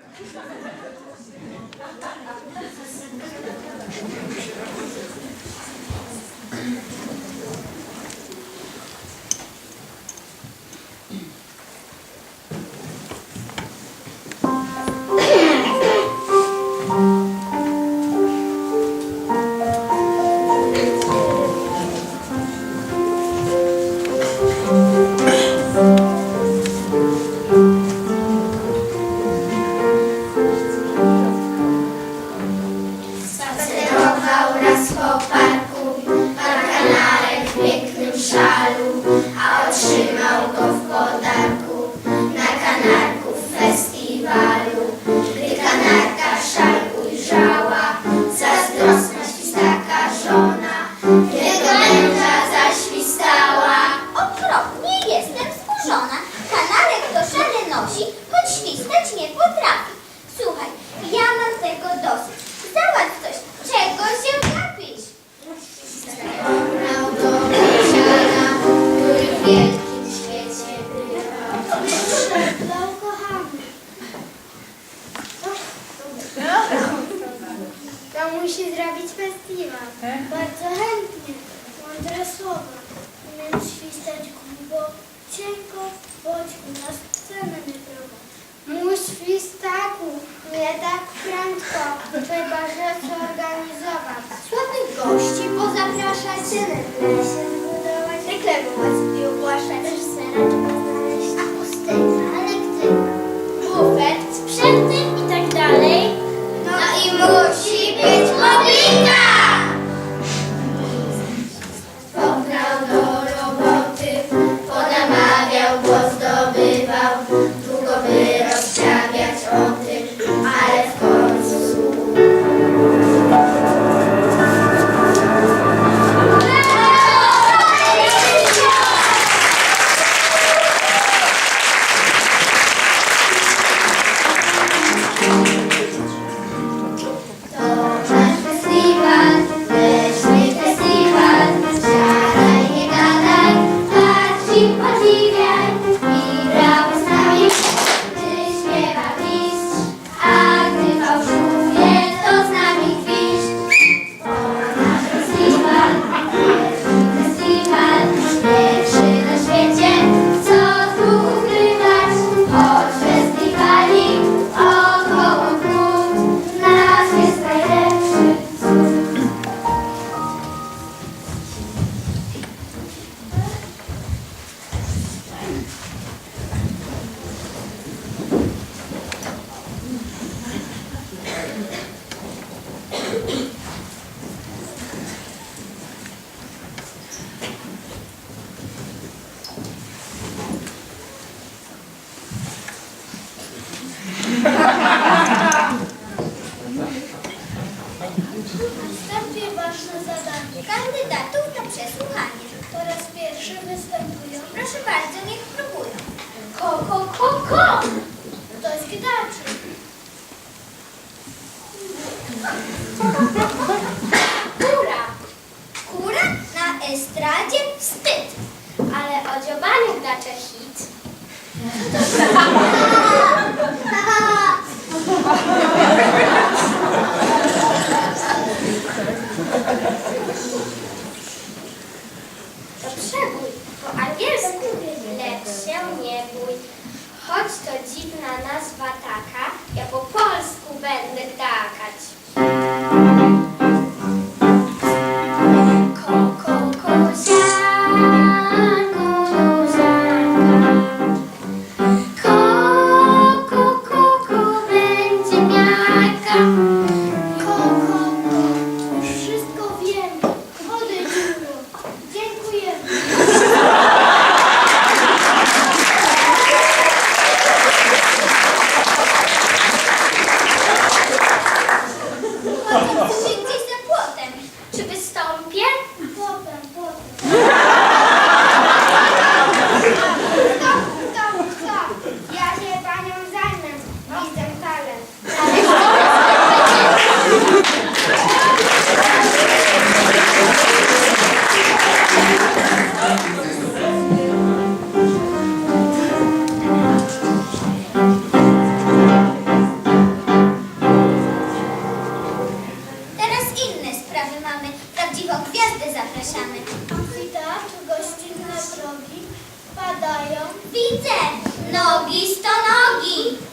Thank you. musi zrobić festiwal. E? Bardzo chętnie. Mądre słowa. Umiem świstać grubo, cienko, bądź u nas Badacze hit. wyglądają? Widzę! Nogi sto nogi!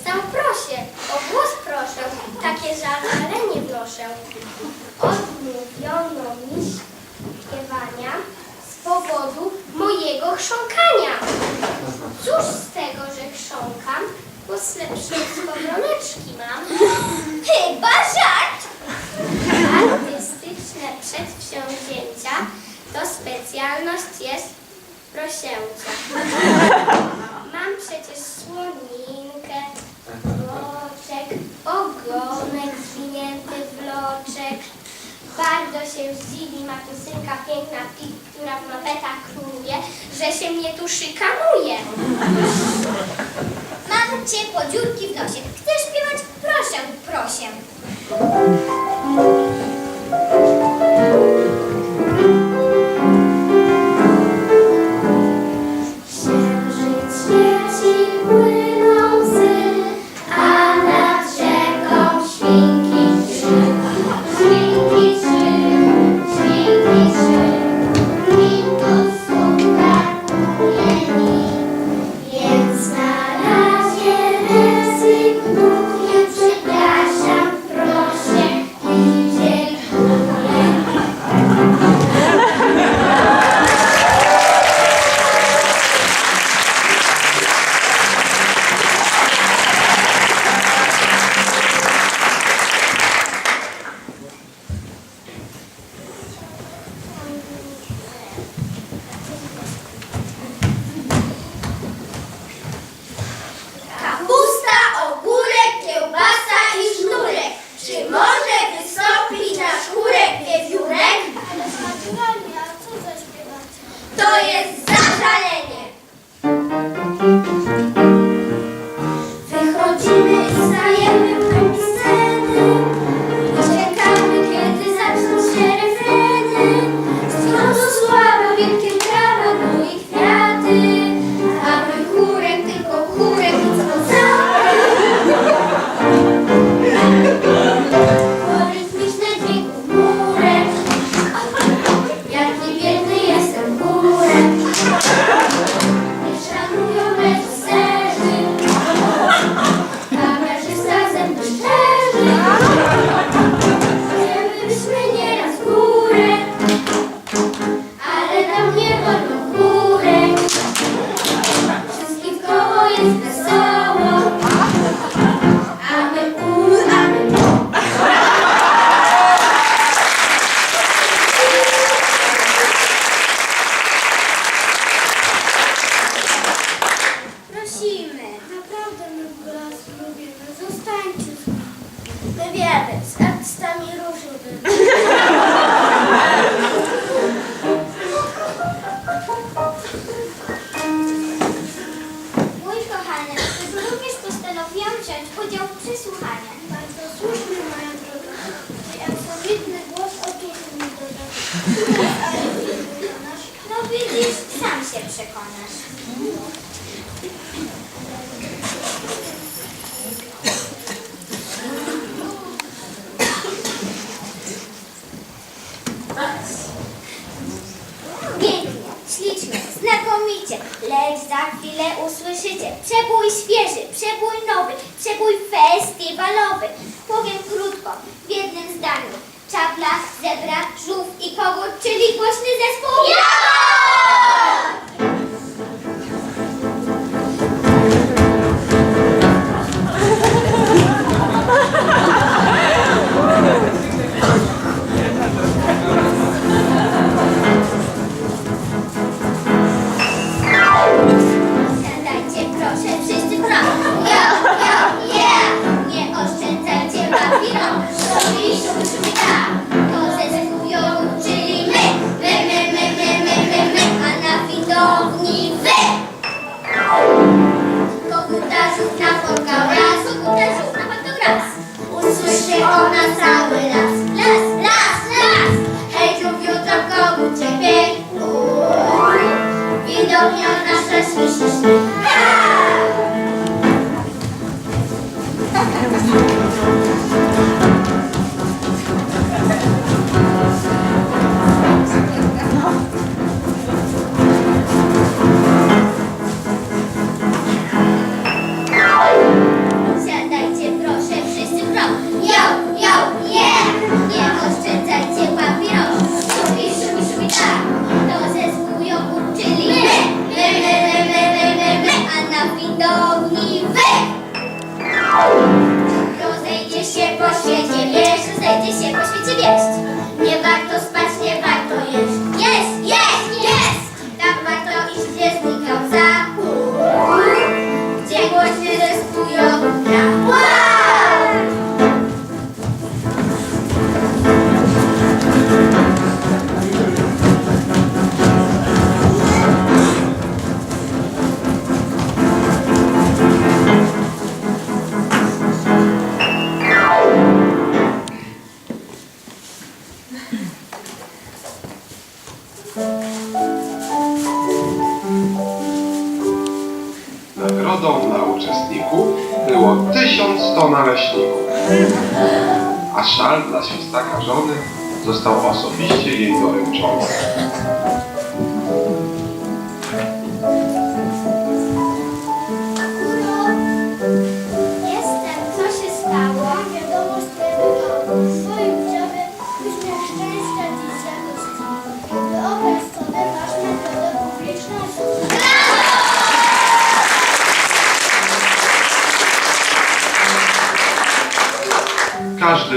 Jestem prosie, o głos proszę, takie żalenie wnoszę. Odmówiono mi śpiewania z powodu mojego chrząkania. Cóż z tego, że chrząkam, bo slepszego broneczki mam. Chyba żart! Artystyczne przedsięwzięcia to specjalność jest prosięcia. Mam przecież słoninę. Bardzo się zdziwi ma kusynka piękna, pik, która w mapetach króluje, że się mnie tu szykanuje. Mam ciepło dziurki w nosie. Chcesz śpiewać? Proszę, proszę.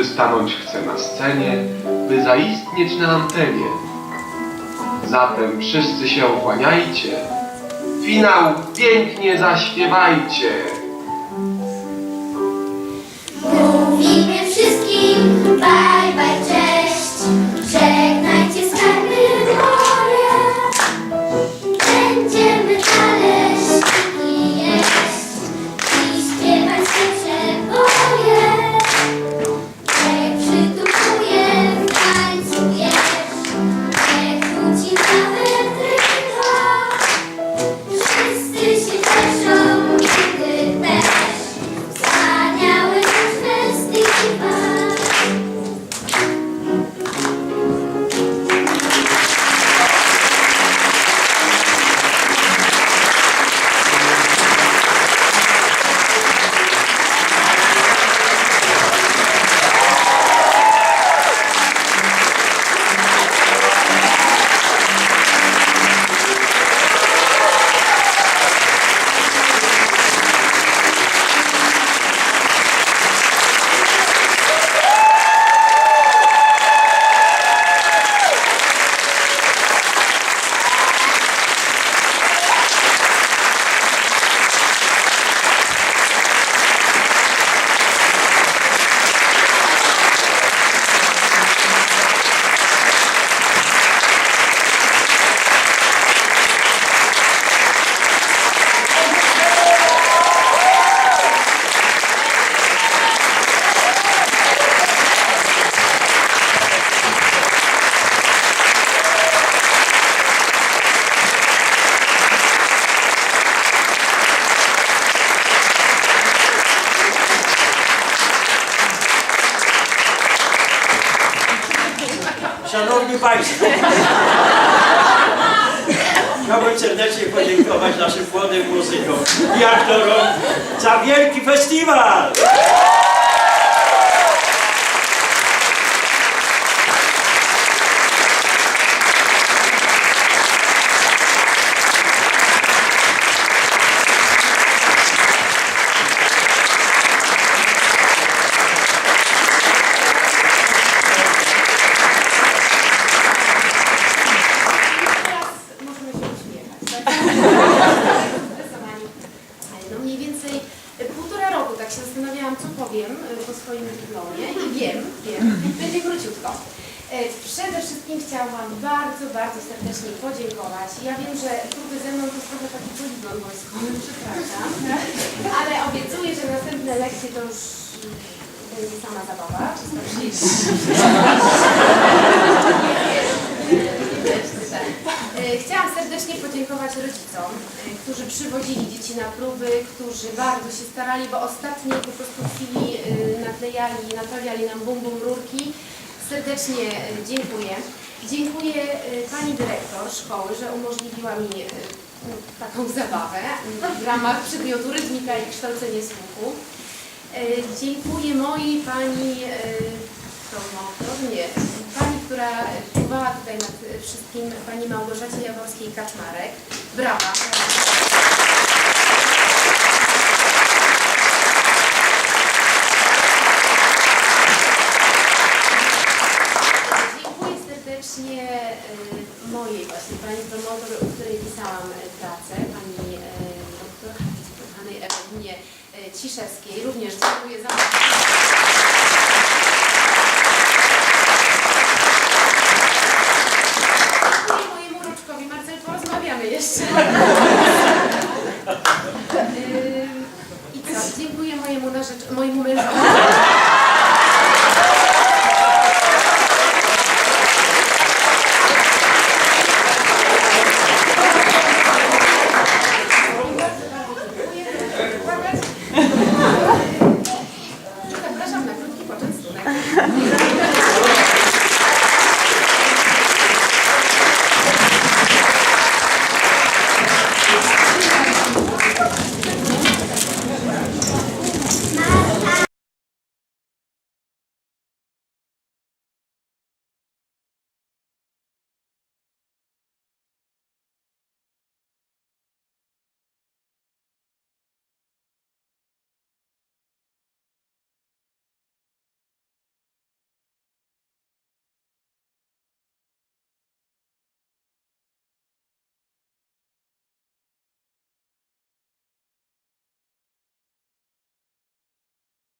stanąć chce na scenie, by zaistnieć na antenie. Zatem wszyscy się ochłaniajcie, finał pięknie zaśpiewajcie. Chciałbym serdecznie podziękować naszym młodym muzykom i aktorom za wielki festiwal! Teraz możemy się uśmiechać, tak? Stresowani. No mniej więcej e, półtora roku tak się zastanawiałam, co powiem e, po swoim dyplomie i wiem, wiem, będzie króciutko. E, Przede wszystkim chciałam bardzo, bardzo serdecznie podziękować. Ja wiem, że próby ze mną to jest trochę taki poligon wojskowy, przepraszam, ale obiecuję, że następne lekcje to już będzie sama zabawa. E, Chciałam serdecznie podziękować rodzicom, e, którzy przywodzili dzieci na próby, którzy bardzo się starali, bo ostatniej po prostu chwili e, naklejali, naprawiali nam bum bum rurki. Serdecznie dziękuję. Dziękuję e, pani dyrektor szkoły, że umożliwiła mi e, taką zabawę w ramach przedmiotu rytmika i kształcenie słuchu. E, Dziękuję mojej pani promotor, nie, pani, która czuwała tutaj nad wszystkim, pani Małgorzacie Jaworskiej-Kaczmarek. Brawa.